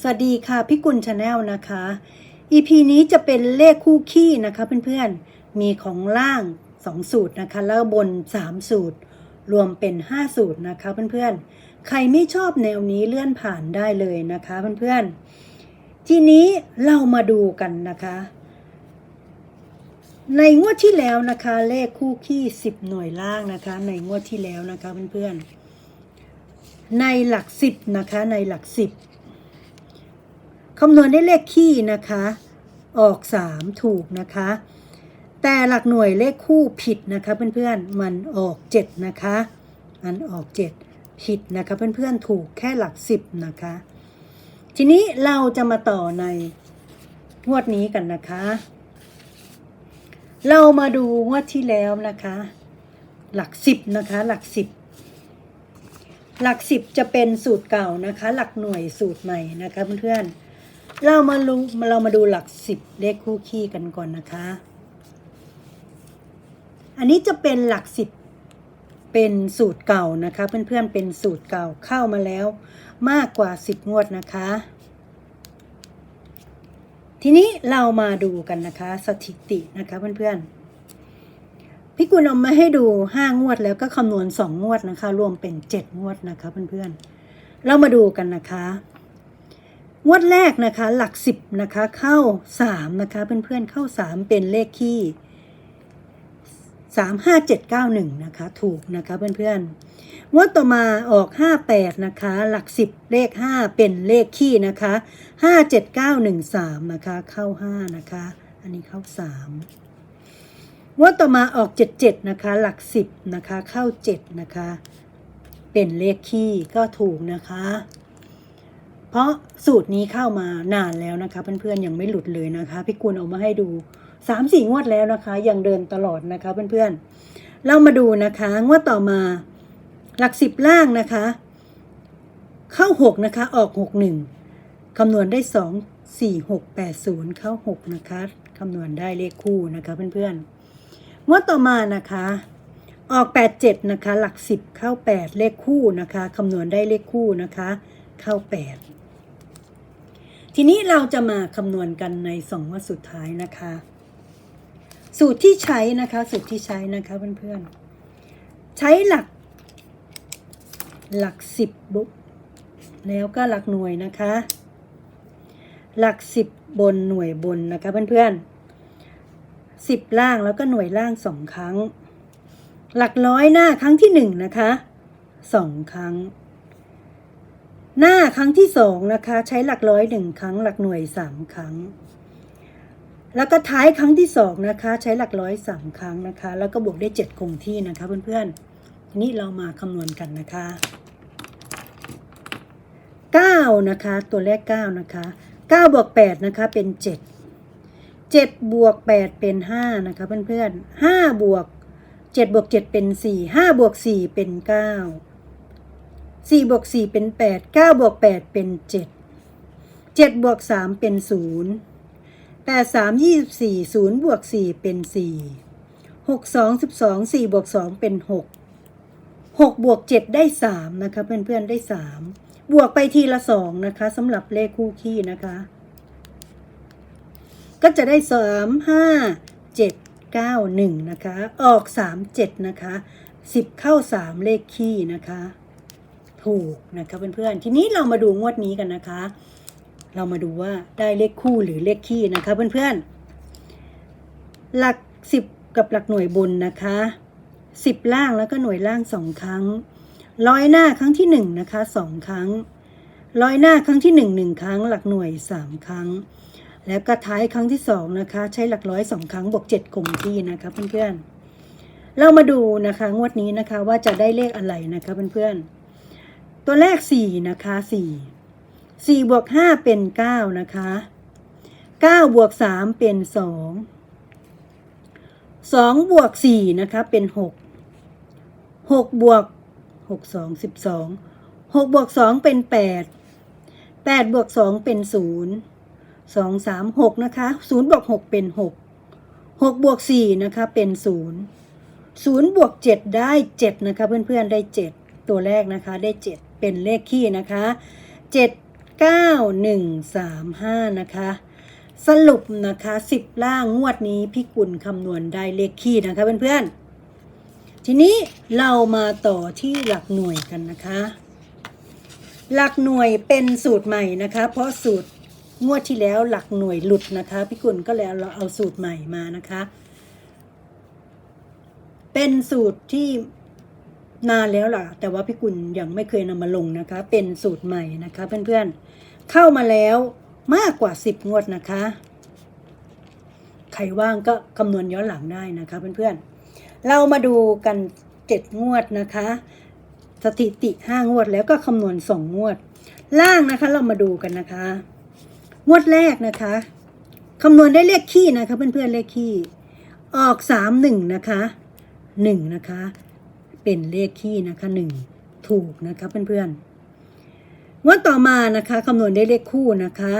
สวัสดีค่ะพี่กุลชาแนลนะคะ EP นี้จะเป็นเลขคู่ขี้นะคะเพื่อนๆ มีของล่าง 2 สูตรนะคะ แล้วบน 3 สูตร รวมเป็น 5 สูตรนะคะเพื่อนๆ ใครไม่ชอบแนวนี้เลื่อนผ่านได้เลยนะคะเพื่อนๆ ทีนี้เรามาดูกันนะคะ ในงวดที่แล้วนะคะ เลขคู่ขี้10 หน่วยล่างนะคะ ในงวดที่แล้วนะคะเพื่อนๆ ในหลัก10นะคะในหลัก10 คำนวณได้เลขคี่นะคะ ออก 3 ถูกนะคะ แต่หลักหน่วยเลขคู่ผิดนะคะเพื่อนๆ มันออก 7 นะคะ มันออก 7 ผิดนะคะเพื่อนๆ ถูกแค่หลัก 10 นะคะ ทีนี้เราจะมาต่อในงวดนี้กันนะคะ เรามาดูงวดที่แล้วนะคะ หลัก10นะคะ หลัก10หลัก10จะเป็นสูตรเก่านะคะ หลักหน่วยสูตรใหม่นะคะเพื่อนๆ เรามารู้เรามาดูหลักสิบเลขคู่คี่กันก่อนนะคะ อันนี้จะเป็นหลักสิบเป็นสูตรเก่านะคะ เพื่อนๆเป็นสูตรเก่าเข้ามาแล้วมากกว่าสิบงวดนะคะ ทีนี้เรามาดูกันนะคะ สถิตินะคะเพื่อนๆพี่กุลเอามาให้ดูห้างวดแล้วก็คำนวณสองงวดนะคะ รวมเป็นเจ็ดงวดนะคะเพื่อนๆเรามาดูกันนะคะ งวดแรกนะคะ หลักสิบนะคะเข้าสามนะคะเพื่อนๆเข้าสามเป็นเลขคี่สามห้าเจ็ดเก้าหนึ่งนะคะถูกนะคะเพื่อนๆงวดต่อมาออกห้าแปดนะคะหลักสิบเลขห้าเป็นเลขคี่นะคะห้าเจ็ดเก้าหนึ่งสามนะคะเข้าห้านะคะอันนี้เข้าสามงวดต่อมาออกเจ็ดเจ็ดนะคะหลักสิบนะคะเข้าเจ็ดนะคะเป็นเลขคี่ก็ถูกนะคะ เพราะสูตรนี้เข้ามานานแล้วนะคะ เพื่อนๆยังไม่หลุดเลยนะคะ พี่กุลเอามาให้ดูสามสี่งวดแล้วนะคะ ยังเดินตลอดนะคะเพื่อนๆ เรามาดูนะคะงวดต่อมาหลักสิบล่างนะคะ เข้าหกนะคะออกหกหนึ่งคำนวณได้สองสี่หกแปดศูนย์เข้าหกนะคะคำนวณได้เลขคู่นะคะเพื่อนๆงวดต่อมานะคะ ออกแปดเจ็ดนะคะ หลักสิบเข้าแปดเลขคู่นะคะคำนวณได้เลขคู่นะคะ เข้าแปด ทีนี้เราจะมาคำนวณกันในสองวันสุดท้ายนะคะ สูตรที่ใช้นะคะ สูตรที่ใช้นะคะเพื่อนๆ ใช้หลัก หลักสิบบุแล้วก็หลักหน่วยนะคะ หลักสิบบนหน่วยบนนะคะเพื่อนๆสิบล่างแล้วก็หน่วยล่างสองครั้ง หลักร้อยหน้าครั้งที่หนึ่งนะคะสองครั้ง หน้าครั้งที่สองนะคะ ใช้หลักร้อยหนึ่งครั้ง หลักหน่วยสามครั้ง แล้วก็ท้ายครั้งที่สองนะคะ ใช้หลักร้อยสามครั้งนะคะ แล้วก็บวกได้เจ็ดคงที่นะคะ เพื่อนๆทีนี้เรามาคำนวณกันนะคะเก้านะคะ ตัวเลขเก้านะคะเก้าบวกแปดนะคะเป็นเจ็ดเจ็ดบวกแปดเป็นห้านะคะเพื่อนๆห้าบวกเจ็ดบวกเจ็ดเป็นสี่ห้าบวกสี่เป็นเก้า สี่บวกสี่เป็นแปดเก้าบวกแปดเป็นเจ็ดเจ็ดบวกสามเป็นศูนย์แปดสามยี่สิบสี่ศูนย์บวกสี่เป็นสี่หกสองสิบสองสี่บวกสองเป็นหกหกบวกเจ็ดได้สามนะคะ เพื่อนๆได้สามบวกไปทีละสองนะคะสำหรับเลขคู่คี่นะคะ ก็จะได้สามห้าเจ็ดเก้าหนึ่งนะคะ ออกสามเจ็ดนะคะสิบเข้าสามเลขคี่นะคะ ถูกนะคะเพื่อนๆทีนี้เรามาดูงวดนี้กันนะคะ เรามาดูว่าได้เลขคู่หรือเลขคี่นะคะเพื่อนๆหลักสิบกับหลักหน่วยบนนะคะสิบล่างแล้วก็หน่วยล่างสองครั้งร้อยหน้าครั้งที่หนึ่งนะคะสองครั้งร้อยหน้าครั้งที่หนึ่งหนึ่งครั้ง หลักหน่วยสามครั้ง แล้วก็ท้ายครั้งที่สองนะคะ ใช้หลักร้อยสองครั้งบวกเจ็ดคงที่นะคะเพื่อนๆเรามาดูนะคะงวดนี้นะคะว่าจะได้เลขอะไรนะคะเพื่อนๆ ตัวแรกสี่นะคะสี่สี่บวกห้าเป็นเก้านะคะเก้าบวกสามเป็นสองสองบวกสี่นะคะเป็นหกหกบวกหกสองสิบสองหกบวกสองเป็นแปดแปดบวกสองเป็นศูนย์สองสามหกนะคะศูนย์บวกหกเป็นหกหกบวกสี่นะคะเป็นศูนย์ศูนย์บวกเจ็ดได้เจ็ดนะคะเพื่อนๆได้เจ็ดตัวแรกนะคะได้เจ็ด เป็นเลขคี่นะคะเจ็ด9135นะคะสรุปนะคะ10ล่างงวดนี้พี่กุลคำนวณได้เลขคี่นะคะเพื่อนๆ ทีนี้เรามาต่อที่หลักหน่วยกันนะคะ หลักหน่วยเป็นสูตรใหม่นะคะ เพราะสูตรงวดที่แล้วหลักหน่วยหลุดนะคะ พี่กุลก็เลยเอาเราเอาสูตรใหม่มานะคะ เป็นสูตรที่ นานแล้วล่ะ แต่ว่าพี่กุลยังไม่เคยนำมาลงนะคะ เป็นสูตรใหม่นะคะ เพื่อนๆ เข้ามาแล้วมากกว่า 10 งวดนะคะ ใครว่างก็คำนวณย้อนหลังได้นะคะ เพื่อนๆ เรามาดูกัน 7 งวดนะคะ สถิติ 5 งวดแล้วก็คำนวณ 2 งวด ล่างนะคะเรามาดูกันนะคะ งวดแรกนะคะคำนวณได้เลขคี่นะคะ เพื่อนๆเลขคี่ออก 3 1 นะคะ 1 นะคะ เป็นเลขคี่นะคะ1ถูกนะคะเพื่อนๆงวดต่อมานะคะคำนวณได้เลขคู่นะคะ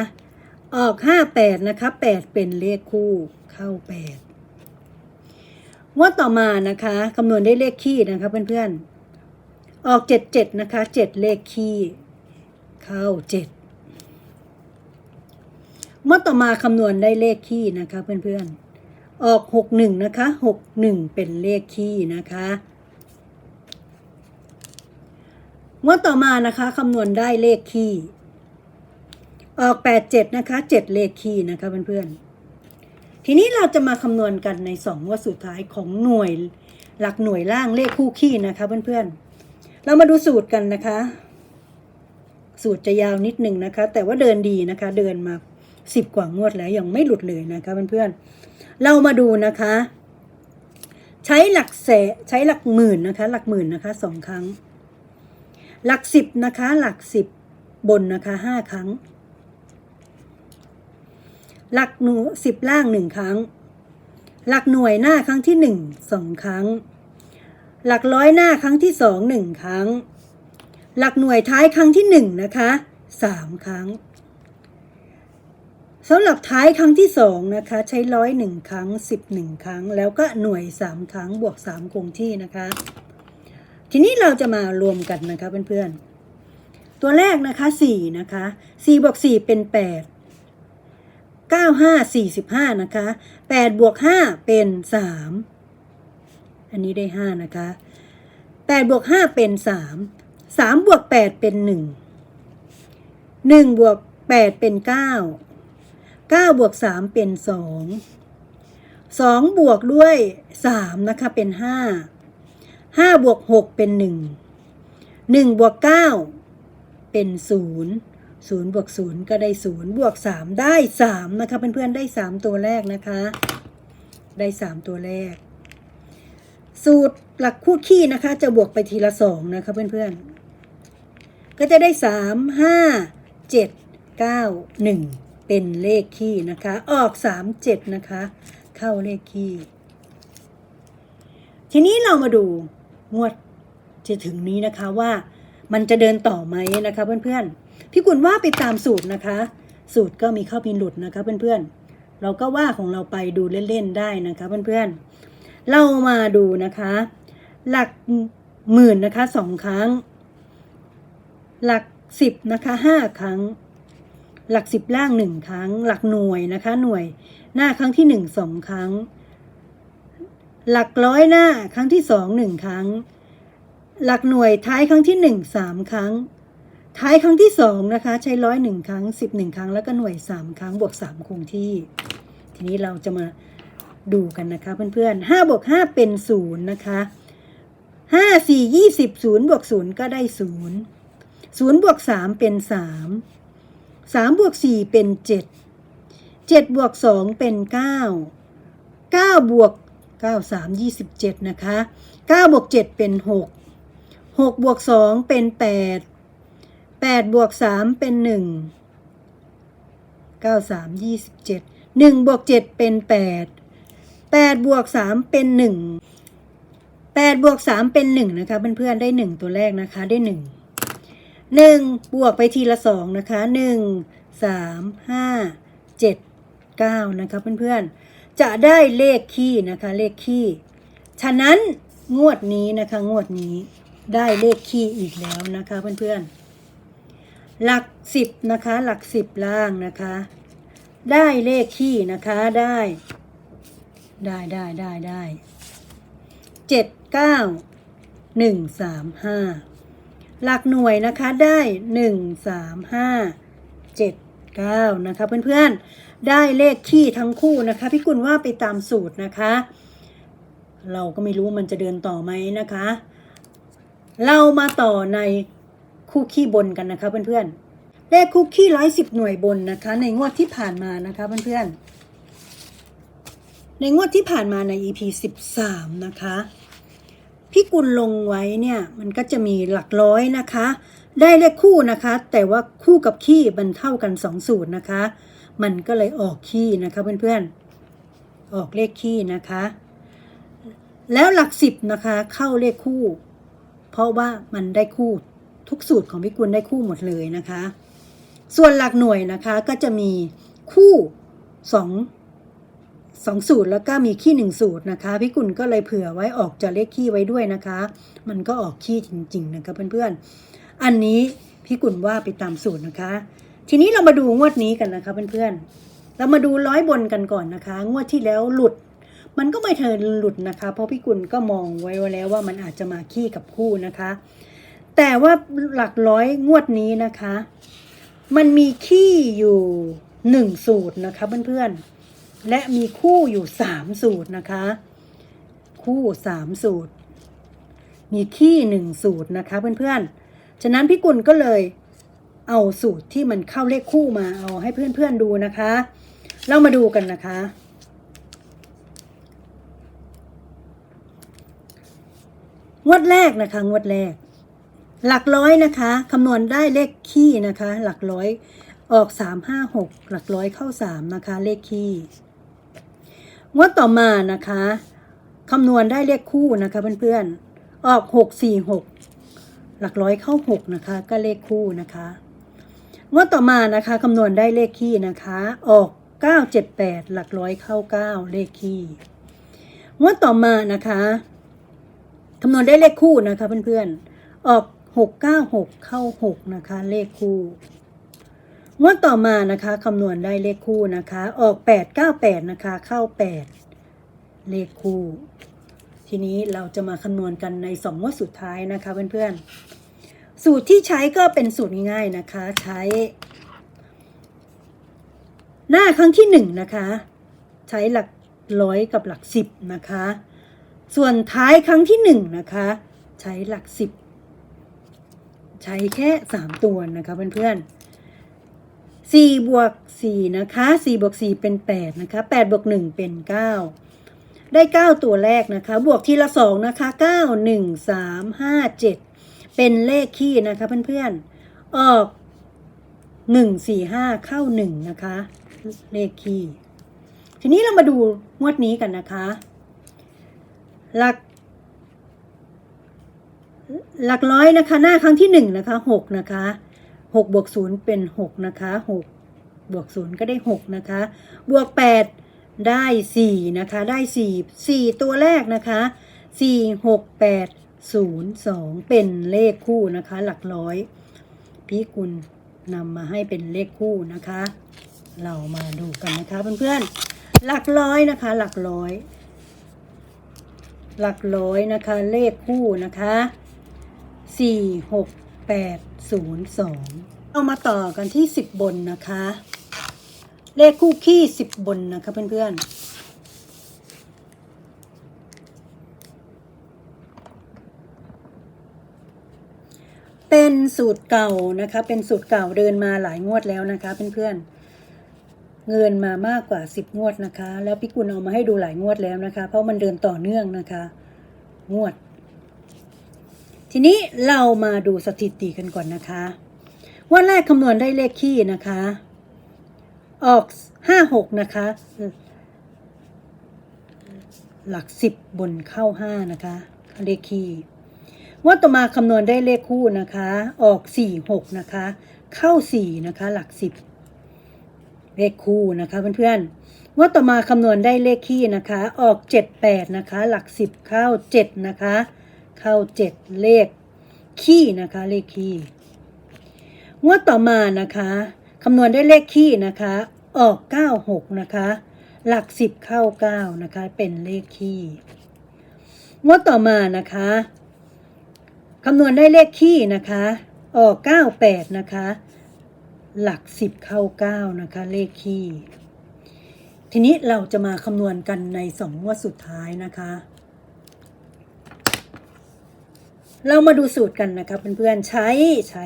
ออกห้าแปดนะคะแปดเป็นเลขคู่เข้าแปดงวดต่อมานะคะคำนวณได้เลขคี่นะคะเพื่อนๆออกเจ็ดเจ็ดนะคะเจ็ดเลขคี่เข้าเจ็ดงวดต่อมาคำนวณได้เลขคี่นะคะเพื่อนๆออกหกหนึ่งนะคะหกหนึ่งเป็นเลขคี่นะคะ งวดต่อมานะคะคำนวณได้เลขคี่ ออก87นะคะ7เลขคี่นะคะเพื่อนๆ ทีนี้เราจะมาคำนวณกันใน2งวดสุดท้ายของหน่วยหลักหน่วยล่างเลขคู่คี่นะคะเพื่อนๆ เรามาดูสูตรกันนะคะ สูตรจะยาวนิดหนึ่งนะคะ แต่ว่าเดินดีนะคะ เดินมา10กว่างวดแล้วยังไม่หลุดเลยนะคะเพื่อนๆ เรามาดูนะคะ ใช้หลักแสใช้หลักหมื่นนะคะ หลักหมื่นนะคะสองครั้ง หลักสิบนะคะ หลักสิบบนนะคะห้าครั้ง หลักหนูสิบล่างหนึ่งครั้ง หลักหน่วยหน้าครั้งที่หนึ่งสองครั้ง หลักร้อยหน้าครั้งที่สองหนึ่งครั้ง หลักหน่วยท้ายครั้งที่หนึ่งนะคะสามครั้งสำหรับท้ายครั้งที่สองนะคะใช้ร้อยหนึ่งครั้งสิบหนึ่งครั้ง แล้วก็หน่วยสามครั้งบวกสามคงที่นะคะ ทีนี้เราจะมารวมกันนะคะเพื่อนๆ ตัวแรกนะคะสี่นะคะสี่บวกสี่เป็นแปดเก้าห้าสี่สิบห้านะคะแปดบวกห้าเป็นสามอันนี้ได้ห้านะคะแปดบวกห้าเป็นสามสามบวกแปดเป็นหนึ่งหนึ่งบวกแปดเป็นเก้าเก้าบวกสามเป็นสองสองบวกด้วยสามนะคะเป็นห้า ห้าบวกหกเป็นหนึ่งหนึ่งบวกเก้าเป็นศูนย์ศูนย์บวกศูนย์ก็ได้ศูนย์บวกสามได้สามนะคะเพื่อนๆได้สามตัวแรกนะคะ ได้สามตัวแรก สูตรหลักคู่ขี้นะคะ จะบวกไปทีละสองนะคะเพื่อนๆ ก็จะได้สามห้าเจ็ดเก้าหนึ่งเป็นเลขขี้นะคะ ออกสามเจ็ดนะคะ เข้าเลขขี้ทีนี้เรามาดู งวดจะถึงนี้นะคะว่ามันจะเดินต่อไหมนะคะเพื่อนๆพี่กุลว่าไปตามสูตรนะคะ สูตรก็มีเข้ามีหลุดนะคะเพื่อนๆเราก็ว่าของเราไปดูเล่นๆได้นะคะเพื่อนๆเรามาดูนะคะ หลักหมื่นนะคะสองครั้ง หลักสิบนะคะห้าครั้ง หลักสิบล่างหนึ่งครั้ง หลักหน่วยนะคะหน่วย หน้าครั้งที่หนึ่งสองครั้ง หลักร้อยหน้าครั้งที่สองหนึ่งครั้ง หลักหน่วยท้ายครั้งที่หนึ่งสามครั้ง ท้ายครั้งที่สองนะคะใช้ร้อยหนึ่งครั้งสิบหนึ่งครั้ง แล้วก็หน่วยสามครั้งบวกสามคงที่ ทีนี้เราจะมาดูกันนะคะเพื่อนๆห้าบวกห้าเป็นศูนย์นะคะห้าสี่ยี่สิบศูนย์บวกศูนย์ก็ได้ศูนย์ศูนย์บวกสามเป็นสามสามบวกสี่เป็นเจ็ดเจ็ดบวกสองเป็นเก้าเก้าบวกเก้าสามยี่สิบเจ็ดนะคะเก้าบวกเจ็ดเป็นหก หกบวกสองเป็นแปดแปดบวกสามเป็นหนึ่งเก้าสามยี่สิบเจ็ดหนึ่งบวกเจ็ดเป็นแปดแปดบวกสามเป็นหนึ่งแปดบวกสามเป็นหนึ่งนะคะเพื่อนๆได้หนึ่งตัวแรกนะคะได้หนึ่งหนึ่งบวกไปทีละสองนะคะหนึ่งสามห้าเจ็ดเก้านะคะเพื่อนๆ จะได้เลขคี่นะคะเลขคี่ ฉะนั้นงวดนี้นะคะงวดนี้ ได้เลขคี่อีกแล้วนะคะเพื่อนๆ หลักสิบนะคะ หลักสิบล่างนะคะ ได้เลขที่นะคะได้ ได้ได้ได้ได้เจ็ดเก้าหนึ่งสามห้าหลักหน่วยนะคะได้หนึ่งสามห้าเจ็ดเก้านะคะเพื่อนๆ ได้เลขที่ทั้งคู่นะคะ พี่กุลว่าไปตามสูตรนะคะ เราก็ไม่รู้ว่ามันจะเดินต่อไหมนะคะ เรามาต่อในคู่ขี้บนกันนะคะเพื่อนๆ เลขคู่ขี้ร้อยสิบหน่วยบนนะคะ ในงวดที่ผ่านมานะคะเพื่อนๆ ในงวดที่ผ่านมาใน EP สิบสามนะคะพี่กุลลงไว้เนี่ยมันก็จะมีหลักร้อยนะคะ ได้เลขคู่นะคะ แต่ว่าคู่กับขี้มันเท่ากันสองสูตรนะคะ มันก็เลยออกขี้นะคะเพื่อนๆ ออกเลขขี้นะคะ แล้วหลักสิบนะคะเข้าเลขคู่ เพราะว่ามันได้คู่ทุกสูตรของพี่กุลได้คู่หมดเลยนะคะ ส่วนหลักหน่วยนะคะก็จะมีคู่สองสองสูตรแล้วก็มีขี้หนึ่งสูตรนะคะพี่กุลก็เลยเผื่อไว้ออกจะเลขขี้ไว้ด้วยนะคะ มันก็ออกขี้จริง ๆ นะคะเพื่อนๆ อันนี้พี่กุลว่าไปตามสูตรนะคะ ทีนี้เรามาดูงวดนี้กันนะคะเพื่อนๆเรามาดูร้อยบนกันก่อนนะคะ งวดที่แล้วหลุด มันก็ไม่เทินหลุดนะคะ เพราะพี่กุลก็มองไว้แล้วว่ามันอาจจะมาขี้กับคู่นะคะ แต่ว่าหลักร้อยงวดนี้นะคะ มันมีขี้อยู่หนึ่งสูตรนะคะเพื่อนๆ และมีคู่อยู่สามสูตรนะคะ คู่สามสูตร มีขี้หนึ่งสูตรนะคะเพื่อนๆ ฉะนั้นพี่กุลก็เลยเอาสูตรที่มันเข้าเลขคู่มาเอาให้เพื่อนๆดูนะคะ เรามาดูกันนะคะ งวดแรกนะคะ งวดแรก หลักร้อยนะคะคำนวณได้เลขคี่นะคะ หลักร้อยออกสามห้าหกหลักร้อยเข้าสามนะคะ เลขคี่งวดต่อมานะคะคำนวณได้เลขคู่นะคะเพื่อนๆออกหกสี่หกหลักร้อยเข้าหกนะคะ ก็เลขคู่นะคะงวดต่อมานะคะคำนวณได้เลขคี่นะคะ ออกเก้าเจ็ดแปดหลักร้อยเข้าเก้าเลขคี่งวดต่อมานะคะ คำนวณได้เลขคู่นะคะเพื่อนๆ ออกหกเก้าหกเข้าหกนะคะ เลขคู่งวดต่อมานะคะคำนวณได้เลขคู่นะคะ ออกแปดเก้าแปดนะคะ เข้าแปดเลขคู่ ทีนี้เราจะมาคำนวณกันในสองงวดสุดท้ายนะคะเพื่อนๆ สูตรที่ใช้ก็เป็นสูตรง่ายๆนะคะ ใช้ หน้าครั้งที่หนึ่งนะคะ ใช้หลักร้อยกับหลักสิบนะคะ ส่วนท้ายครั้งที่หนึ่งนะคะ ใช้หลักสิบใช้แค่สามตัวนะคะเพื่อนๆสี่บวกสี่นะคะสี่บวกสี่เป็นแปดนะคะแปดบวกหนึ่งเป็นเก้าได้เก้าตัวแรกนะคะ บวกทีละสองนะคะเก้าหนึ่งสามห้าเจ็ดเป็นเลขคี่นะคะเพื่อนๆ ออกหนึ่งสี่ห้าเข้าหนึ่งนะคะ เลขคี่ ทีนี้เรามาดูงวดนี้กันนะคะ หลัก หลักร้อยนะคะ หน้าครั้งที่หนึ่งนะคะหกนะคะหกบวกศูนย์เป็นหกนะคะหกบวกศูนย์ก็ได้หกนะคะ บวกแปดได้สี่นะคะ ได้สี่สี่ตัวแรกนะคะสี่หกแปดศูนย์สองเป็นเลขคู่นะคะ หลักร้อยพี่กุลนำมาให้เป็นเลขคู่นะคะ เรามาดูกันนะคะเพื่อนๆหลักร้อยนะคะ หลักร้อย หลักร้อยนะคะ เลขคู่นะคะสี่หกแปดศูนย์สองเอามาต่อกันที่สิบบนนะคะ เลขคู่ขี้สิบบนนะคะเพื่อนๆเป็นสูตรเก่านะคะ เป็นสูตรเก่าเดินมาหลายงวดแล้วนะคะเพื่อนๆ เงินมามากกว่าสิบงวดนะคะ แล้วพี่กุลเอามาให้ดูหลายงวดแล้วนะคะ เพราะมันเดินต่อเนื่องนะคะ งวด ทีนี้เรามาดูสถิติกันก่อนนะคะวันแรกคำนวณได้เลขคี่นะคะ ออกห้าหกนะคะ หลักสิบบนเข้าห้านะคะ เลขคี่งว่าต่อมาคำนวณได้เลขคู่นะคะ ออกสี่หกนะคะ เข้าสี่นะคะ หลักสิบ เลขคู่นะคะเพื่อนๆงว่าต่อมาคำนวณได้เลขคี่นะคะ ออกเจ็ดแปดนะคะ หลักสิบเข้าเจ็ดนะคะ เข้าเจ็ดเลขขี้นะคะ เลขขี้งวดต่อมานะคะคำนวณได้เลขคี่นะคะ ออก 96 นะคะ หลัก 10 เข้า 9 นะคะ เป็นเลขคี่งวดต่อมานะคะคำนวณได้เลขคี่นะคะ ออก 98 นะคะ หลัก10เข้า9นะคะ เลขคี่ ทีนี้เราจะมาคำนวณกันในสองงวดสุดท้ายนะคะ เรามาดูสูตรกันนะคะเพื่อนๆใช้ใช้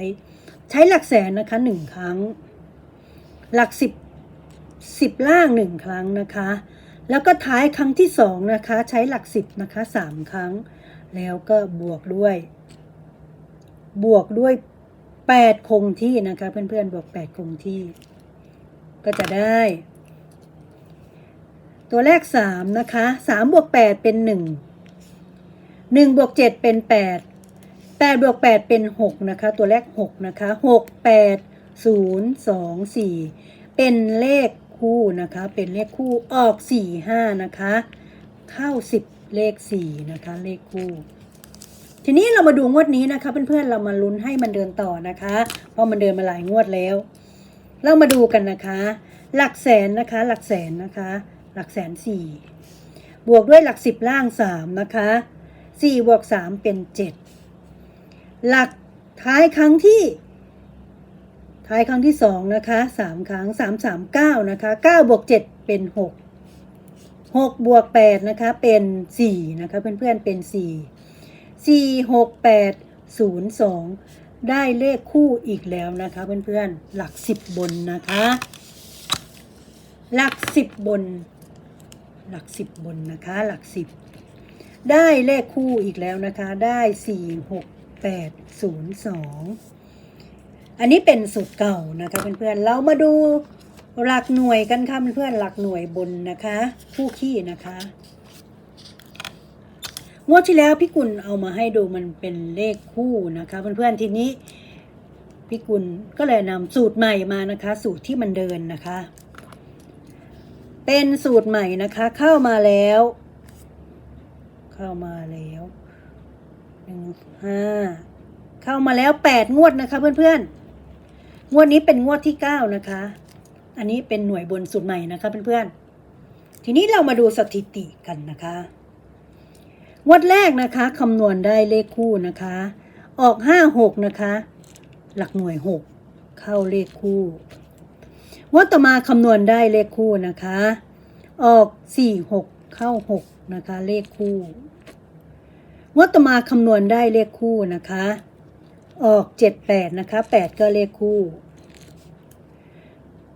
ใช้หลักแสนนะคะหนึ่งครั้ง หลักสิบสิบล่างหนึ่งครั้งนะคะ แล้วก็ท้ายครั้งที่สองนะคะ ใช้หลักสิบนะคะสามครั้ง แล้วก็บวกด้วย บวกด้วย แปดคงที่นะคะ เพื่อนๆบวกแปดคงที่ ก็จะได้ ตัวแรกสามนะคะสามบวกแปดเป็นหนึ่งหนึ่งบวกเจ็ดเป็นแปดแปดบวกแปดเป็นหกนะคะ ตัวแรกหกนะคะหกแปดศูนย์สองสี่เป็นเลขคู่นะคะ เป็นเลขคู่ออกสี่ห้านะคะ เข้าสิบเลขสี่นะคะ เลขคู่ ทีนี้เรามาดูงวดนี้นะคะ เพื่อนๆเรามาลุ้นให้มันเดินต่อนะคะ เพราะมันเดินมาหลายงวดแล้ว เรามาดูกันนะคะ หลักแสนนะคะ หลักแสนนะคะ หลักแสนสี่บวกด้วยหลักสิบล่างสามนะคะสี่บวกสามเป็นเจ็ดหลักท้ายครั้งที่ ท้ายครั้งที่สองนะคะสามครั้งสามสามเก้านะคะเก้าบวกเจ็ดเป็นหกหกบวกแปดนะคะเป็นสี่นะคะเพื่อนๆเป็นสี่ สี่หกแปดศูนย์สองได้เลขคู่อีกแล้วนะคะ เพื่อนๆ หลักสิบบนนะคะ หลักสิบบน หลักสิบบนนะคะ หลักสิบได้เลขคู่อีกแล้วนะคะ ได้สี่หกแปดศูนย์สองอันนี้เป็นสูตรเก่านะคะเพื่อนๆ เรามาดูหลักหน่วยกันค่ะเพื่อนๆ หลักหน่วยบนนะคะ คู่ขี้นะคะ งวดที่แล้วพี่กุลเอามาให้ดูมันเป็นเลขคู่นะคะเพื่อนๆทีนี้พี่กุลก็เลยนำสูตรใหม่มานะคะ สูตรที่มันเดินนะคะ เป็นสูตรใหม่นะคะ เข้ามาแล้ว เข้ามาแล้วหนึ่งห้าเข้ามาแล้วแปดงวดนะคะเพื่อนๆงวดนี้เป็นงวดที่เก้านะคะ อันนี้เป็นหน่วยบนสูตรใหม่นะคะเพื่อนๆทีนี้เรามาดูสถิติกันนะคะ งวดแรกนะคะคำนวณได้เลขคู่นะคะ ออกห้าหกนะคะ หลักหน่วยหกเข้าเลขคู่งวดต่อมาคำนวณได้เลขคู่นะคะ ออกสี่หกเข้าหกนะคะ เลขคู่งวดต่อมาคำนวณได้เลขคู่นะคะ ออกเจ็ดแปดนะคะแปดก็เลขคู่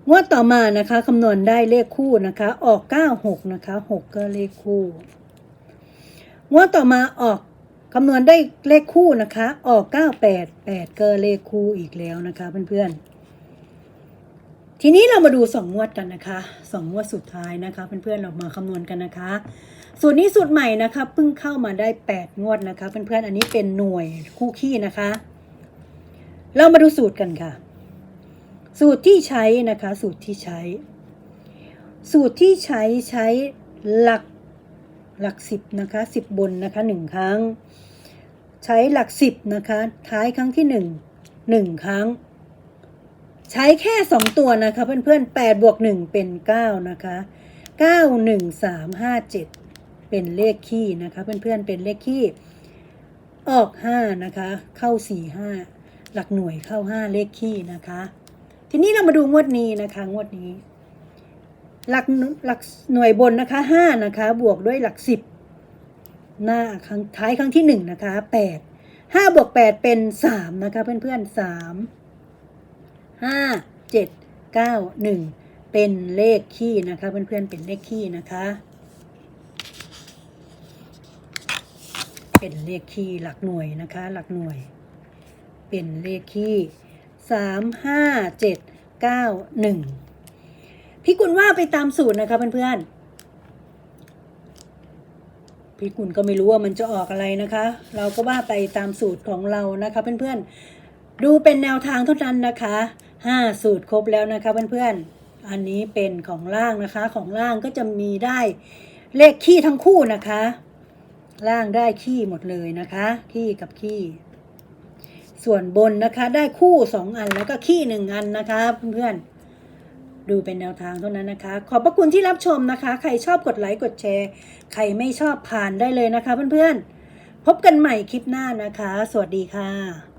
งวดต่อมานะคะคำนวณได้เลขคู่นะคะ ออกเก้าหกนะคะหกก็เลขคู่ งวดต่อมาออกคำนวณได้เลขคู่นะคะ ออกเก้าแปดแปดก็เลขคู่อีกแล้วนะคะเพื่อนๆ ทีนี้เรามาดูสองงวดกันนะคะสองงวดสุดท้ายนะคะเพื่อนๆเรามาคำนวณกันนะคะสูตรนี้สูตรใหม่นะคะเพิ่งเข้ามาได้แปดงวดนะคะเพื่อนๆอันนี้เป็นหน่วยคู่ขี้นะคะ เรามาดูสูตรกันค่ะ สูตรที่ใช้นะคะ สูตรที่ใช้ สูตรที่ใช้ใช้หลัก หลักสิบนะคะสิบบนนะคะหนึ่งครั้ง ใช้หลักสิบนะคะ ท้ายครั้งที่หนึ่งหนึ่งครั้ง ใช้แค่สองตัวนะคะเพื่อนๆแปดบวกหนึ่งเป็นเก้านะคะเก้าหนึ่งสามห้าเจ็ดเป็นเลขคี่นะคะเพื่อนๆเป็นเลขคี่ออกห้านะคะ เข้าสี่ห้าหลักหน่วยเข้าห้าเลขคี่นะคะ ทีนี้เรามาดูงวดนี้นะคะงวดนี้ หลักหลักหน่วยบนนะคะห้านะคะ บวกด้วยหลักสิบหน้าครั้งท้ายครั้งที่หนึ่งนะคะแปดห้าบวกแปดเป็นสามนะคะเพื่อนๆสามห้าเจ็ดเก้าหนึ่งเป็นเลขคี่นะคะเพื่อนๆเป็นเลขคี่นะคะ เป็นเลขคี่หลักหน่วยนะคะ หลักหน่วย เป็นเลขคี่สามห้าเจ็ดเก้าหนึ่ง พี่กุลว่าไปตามสูตรนะคะเพื่อนๆพี่กุลก็ไม่รู้ว่ามันจะออกอะไรนะคะ เราก็ว่าไปตามสูตรของเรานะคะเพื่อนๆดูเป็นแนวทางเท่านั้นนะคะห้าสูตรครบแล้วนะคะเพื่อนๆอันนี้เป็นของล่างนะคะของล่างก็จะมีได้เลขขี้ทั้งคู่นะคะ ล่างได้ขี้หมดเลยนะคะขี้กับขี้ส่วนบนนะคะได้คู่สองอันแล้วก็ขี้หนึ่งอันนะคะเพื่อนๆ ดูเป็นแนวทางเท่านั้นนะคะ ขอบพระคุณที่รับชมนะคะ ใครชอบกดไลค์กดแชร์ ใครไม่ชอบผ่านได้เลยนะคะเพื่อนๆ พบกันใหม่คลิปหน้านะคะ สวัสดีค่ะ